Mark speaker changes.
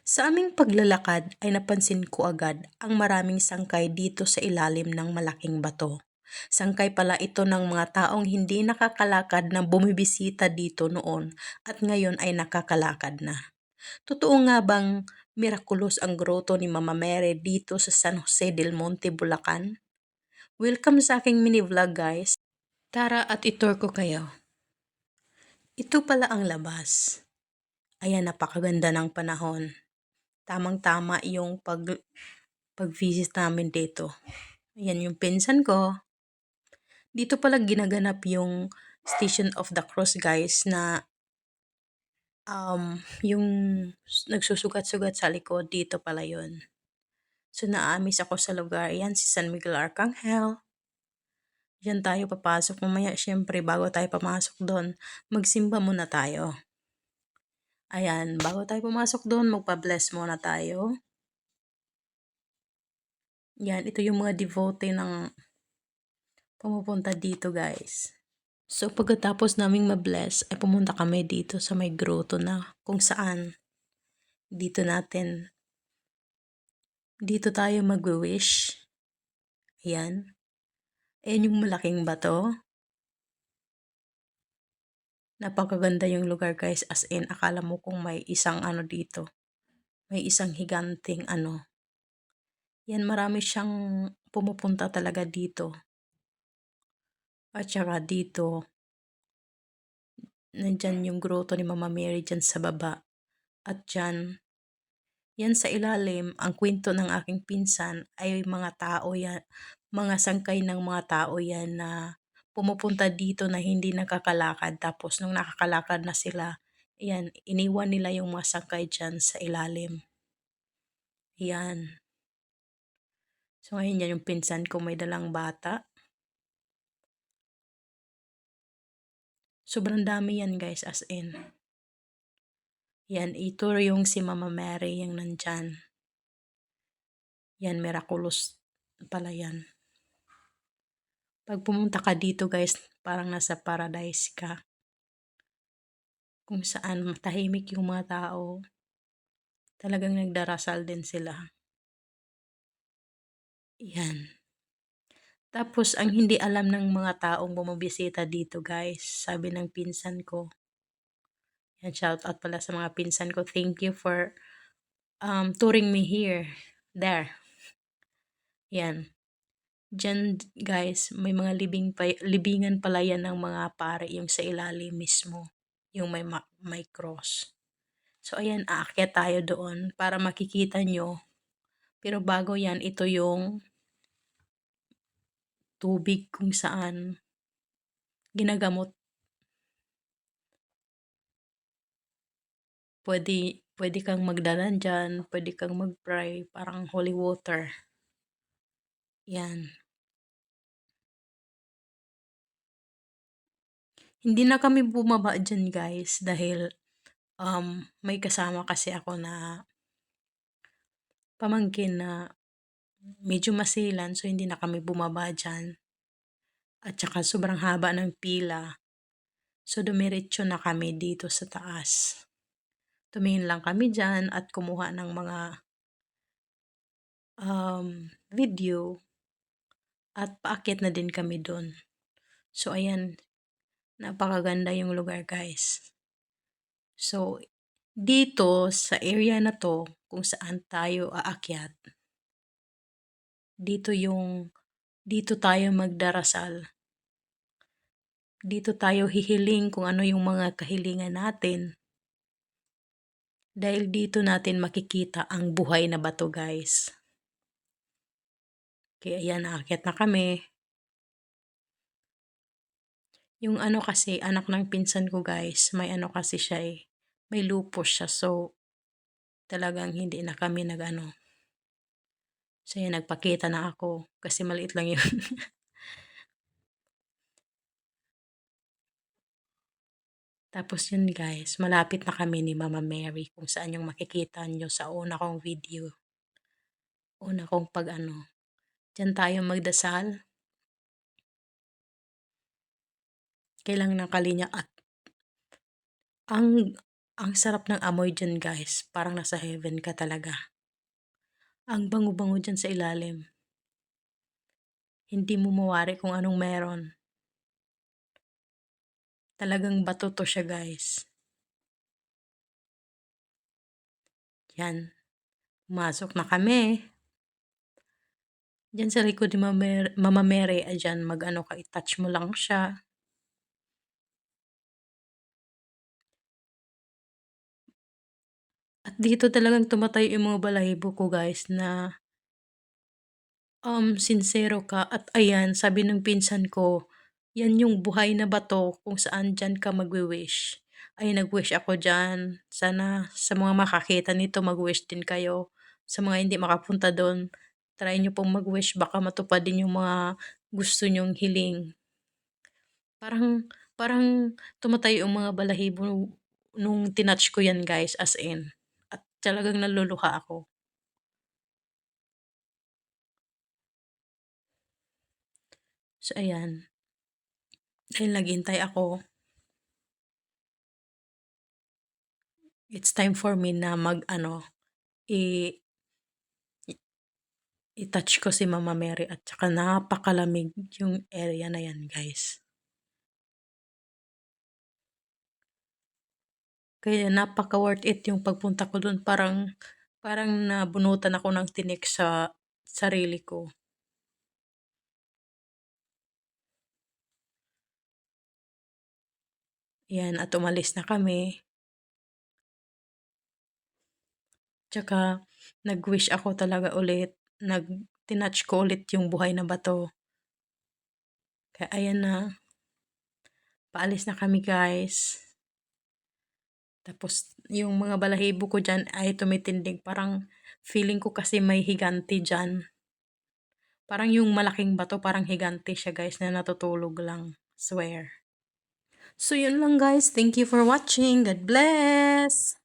Speaker 1: Sa aming paglalakad ay napansin ko agad ang maraming sangkay dito sa ilalim ng malaking bato. Sangkay pala ito ng mga taong hindi nakakalakad na bumibisita dito noon at ngayon ay nakakalakad na. Totoo nga bang mirakulous ang groto ni Mama Mary dito sa San Jose del Monte, Bulacan? Welcome sa aking mini vlog guys. Tara at itur ko kayo. Ito pala ang labas. Ayan, napakaganda ng panahon. Tamang-tama yung pag pag-visit namin dito. Ayan yung pinsan ko. Dito pala ginaganap yung Station of the Cross guys na um, yung nagsusugat-sugat sa likod dito pala yun. So naamis ako sa lugar. Ayan si San Miguel Arcangel. Diyan tayo papasok mamaya. Siyempre bago tayo pamasok doon, magsimba muna tayo. Ayan, bago tayo pumasok doon, magpa-bless muna tayo. Yan, ito yung mga devotee ng pumupunta dito guys. So pagkatapos naming ma-bless, ay pumunta kami dito sa may grotto na kung saan dito natin dito tayo mag-wish. Ayan. Ayan yung malaking bato. Napakaganda yung lugar guys as in akala mo kung may isang ano dito. May isang higanting ano. Yan marami siyang pumupunta talaga dito. At saka dito nandyan yung grotto ni Mama Mary dyan sa baba. At dyan, yan sa ilalim, ang kwento ng aking pinsan ay mga tao yan, mga sangkay ng mga tao yan na pumupunta dito na hindi nakakalakad. Tapos nung nakakalakad na sila, ayan, iniwan nila yung mga sangkay dyan sa ilalim. Ayan. So ngayon yan yung pinsan ko may dalang bata. Sobrang dami yan guys as in. Yan, ito yung si Mama Mary yung nandyan. Yan, miraculous pala yan. Pag pumunta ka dito guys, parang nasa paradise ka. Kung saan matahimik yung mga tao. Talagang nagdarasal din sila. Yan. Tapos, ang hindi alam ng mga taong bumibisita dito guys, sabi ng pinsan ko. Yan, shout out pala sa mga pinsan ko. Thank you for um, touring me here. There. Yan. Diyan guys, may mga libing pa, libingan pala yan ng mga pare yung sa ilalim mismo. Yung may, may cross. So ayan, aakyat tayo doon para makikita nyo. Pero bago yan, ito yung tubig kung saan ginagamot. Pwede, pwede kang magdalan dyan, pwede kang mag-pray, parang holy water. Yan. Hindi na kami bumaba dyan guys dahil um, may kasama kasi ako na pamangkin na medyo masilan so hindi na kami bumaba dyan. At saka sobrang haba ng pila. So dumiretso na kami dito sa taas. Tumingin lang kami dyan at kumuha ng mga um, video at paakyat na din kami doon. So ayan, Napakaganda yung lugar guys. So, dito sa area na to, kung saan tayo aakyat, dito yung, dito tayo magdarasal. Dito tayo hihiling kung ano yung mga kahilingan natin. Dahil dito natin makikita ang buhay na bato guys. Kaya yan, aakyat na kami. Yung ano kasi, anak ng pinsan ko guys, may ano kasi siya eh. May lupus siya. So, talagang hindi na kami nag-ano. So, yun, nagpakita na ako. Kasi maliit lang yun. Tapos yun guys, malapit na kami ni Mama Mary kung saan yung makikita nyo sa una kong video. Una kong pag ano. Diyan tayo magdasal. Kailangan ng kalinya at ang Ang sarap ng amoy dyan guys. Parang nasa heaven ka talaga. Ang bango-bango dyan sa ilalim. Hindi mo mawari kung anong meron. Talagang bato to siya guys. Yan. Masok na kami. Diyan sa likod ni Mama Mary, ayan, mag-ano ka, i-touch mo lang siya. At dito talagang tumatay yung mga balahibo ko guys na um, sincero ka. At ayan, sabi ng pinsan ko, yan yung buhay na bato kung saan dyan ka magwi-wish. Ay, nag-wish ako dyan. Sana sa mga makakita nito, mag-wish din kayo. Sa mga hindi makapunta doon, try nyo pong mag-wish. Baka matupad din yung mga gusto nyong hiling. Parang, parang tumatay yung mga balahibo nung tinatch ko yan guys, as in. Talagang naluluha ako. So, ayan. Dahil naghintay ako, it's time for me na mag, ano, i, i-touch ko si Mama Mary at saka napakalamig yung area na yan, guys. Kaya napaka worth it yung pagpunta ko doon. Parang, parang nabunutan ako ng tinik sa sarili ko. Yan, at umalis na kami. Tsaka, nag-wish ako talaga ulit. Nag, tinatch ko ulit yung buhay na bato. Kaya, ayan na. Paalis na kami, guys. Tapos, yung mga balahibo ko dyan ay tumitindig. Parang, feeling ko kasi may higanti dyan. Parang yung malaking bato, parang higanti siya, guys, na natutulog lang. Swear. So, yun lang guys. Thank you for watching. God bless!